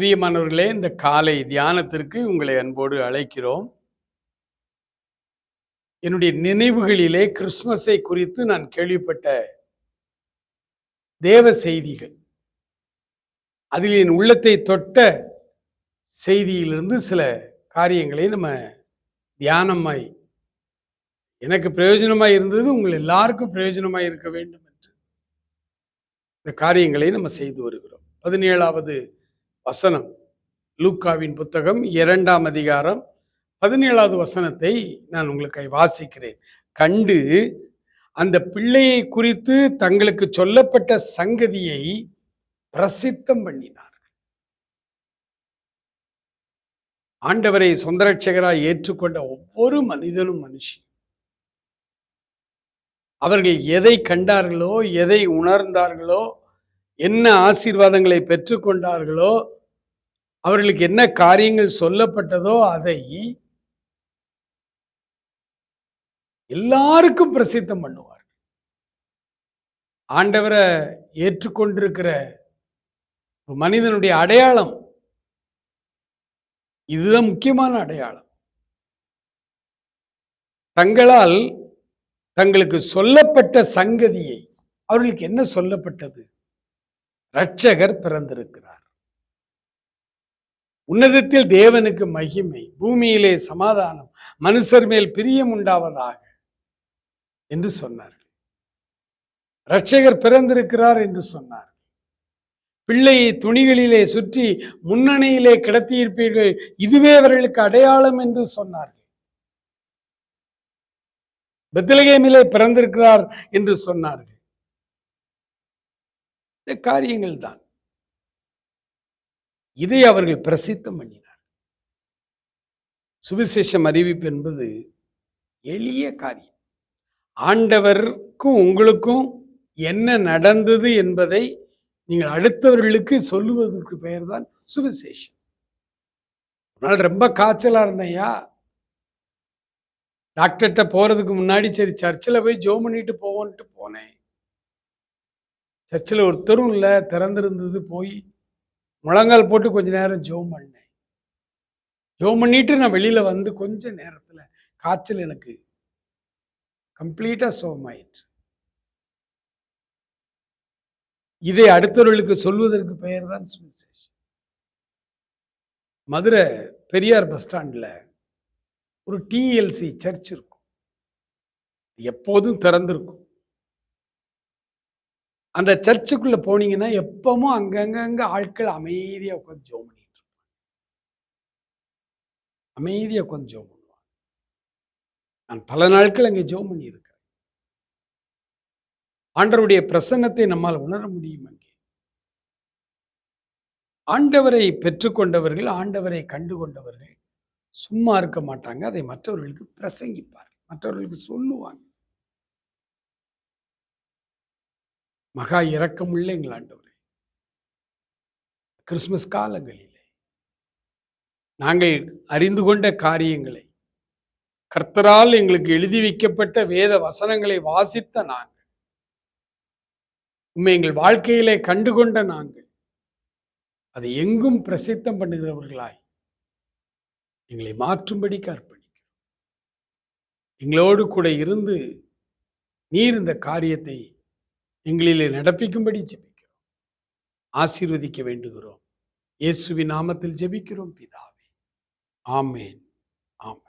பிரியமானவர்களே இந்த காலை தியானத்திற்கு உங்களை அன்போடு அழைக்கிறோம். என்னுடைய நினைவுகளிலே கிறிஸ்மஸை குறித்து நான் கேள்விப்பட்ட தேவ செய்திகள் அதில் என் உள்ளத்தை தொட்ட செய்தியிலிருந்து சில காரியங்களை நம்ம தியானமாய் எனக்கு பிரயோஜனமாய் இருந்தது உங்கள் எல்லாருக்கும் பிரயோஜனமாய் இருக்க வேண்டும் என்று. இந்த காரியங்களை நம்ம செய்து வருகிறோம். பதினேழாவது வசனம். லூக்காவின் புத்தகம் இரண்டாம் அதிகாரம் பதினேழாவது வசனத்தை நான் உங்களுக்கு வாசிக்கிறேன். கண்டு அந்த பிள்ளையை குறித்து தங்களுக்கு சொல்லப்பட்ட சங்கதியை பிரசித்தம் பண்ணினார் ஆண்டவரை சொந்தரட்சகராய் ஏற்றுக்கொண்ட ஒவ்வொரு மனிதனும் மனுஷி. அவர்கள் எதை கண்டார்களோ எதை உணர்ந்தார்களோ என்ன ஆசீர்வாதங்களை பெற்றுக்கொண்டார்களோ அவர்களுக்கு என்ன காரியங்கள் சொல்லப்பட்டதோ அதை எல்லாருக்கும் பிரசித்தம் பண்ணுவார். ஆண்டவரை ஏற்றுக்கொண்டிருக்கிற ஒரு மனிதனுடைய அடையாளம் இதுதான் முக்கியமான அடையாளம். தங்களால் தங்களுக்கு சொல்லப்பட்ட சங்கதியை அவர்களுக்கு என்ன சொல்லப்பட்டது? இரட்சகர் பிறந்திருக்கிறார். உன்னதத்தில் தேவனுக்கு மகிமை பூமியிலே சமாதானம் மனுஷர் மேல் பிரியம் உண்டாவதாக என்று சொன்னார்கள். இரட்சகர் பிறந்திருக்கிறார் என்று சொன்னார் பிள்ளையை துணிகளிலே சுற்றி முன்னணியிலே கிடத்தியிருப்பீர்கள் இதுவே அவர்களுக்கு அடையாளம் என்று சொன்னார்கள். பெத்திலகேமிலே பிறந்திருக்கிறார் என்று சொன்னார்கள். இந்த காரியங்கள் தான். இதை அவர்கள் பிரசித்தம் பண்ணினார் சுவிசேஷம் அறிவிப்பு என்பது எளிய காரியம். ஆண்டவருக்கும் உங்களுக்கும் என்ன நடந்தது என்பதை நீங்கள் அடுத்தவர்களுக்கு சொல்லுவதற்கு பெயர் தான் சுவிசேஷம். ஒரு நாள் ரொம்ப காய்ச்சலா இருந்தையா டாக்டர்கிட்ட போறதுக்கு முன்னாடி சரி சர்ச்சில் போய் ஜோ பண்ணிட்டு போவோன்ட்டு போனேன். சர்ச்சில் ஒருத்தரும் இல்லை திறந்திருந்தது போய் முழங்கால் போட்டு கொஞ்ச நேரம் ஜோம் பண்ணேன். ஜோம் பண்ணிட்டு நான் வெளியில் வந்து கொஞ்ச நேரத்தில் காய்ச்சல் எனக்கு கம்ப்ளீட்டாக சோம் ஆயிற்று. இதை அடுத்தவர்களுக்கு சொல்வதற்கு பெயர் தான் சுவிசேஷம். மதுரை பெரியார் பஸ் ஸ்டாண்டில் ஒரு டிஎல்சி சர்ச் இருக்கும். எப்போதும் திறந்திருக்கும். அந்த சர்ச்சுக்குள்ள போனீங்கன்னா எப்பவும் அங்கங்கங்க ஆட்கள் அமைதியா உட்காந்து ஜோம் பண்ணிட்டு இருப்பாங்க. அமைதியா உட்காந்து ஜோம் பண்ணுவாங்க. நான் பல நாட்கள் அங்கே ஜோம் பண்ணியிருக்கிறேன் ஆண்டவருடைய பிரசன்னத்தை நம்மால் உணர முடியும் அங்கே. ஆண்டவரை பெற்றுக்கொண்டவர்கள் ஆண்டவரை கண்டு கொண்டவர்கள் சும்மா இருக்க மாட்டாங்க. அதை மற்றவர்களுக்கு பிரசங்கிப்பார் மற்றவர்களுக்கு சொல்லுவாங்க. மகா இரக்கமுள்ள எங்கள் ஆண்டவரே. கிறிஸ்மஸ் காலங்களிலே நாங்கள் அறிந்து கொண்ட காரியங்களை கர்த்தரால் எங்களுக்கு எழுதி வைக்கப்பட்ட வேத வசனங்களை வாசித்த நாங்கள் உண்மை எங்கள் வாழ்க்கையிலே கண்டுகொண்ட நாங்கள் அதை எங்கும் பிரசித்தம் பண்ணுகிறவர்களாய் எங்களை மாற்றும்படி கற்பணிக்கிறோம் எங்களோடு கூட இருந்து நீர் இந்த காரியத்தை எங்களிலே நடப்பிக்கும்படி ஜெபிக்கிறோம். ஆசீர்வதிக்க வேண்டுகிறோம். இயேசுவின் நாமத்தில் ஜெபிக்கிறோம் பிதாவே. ஆமேன். ஆம்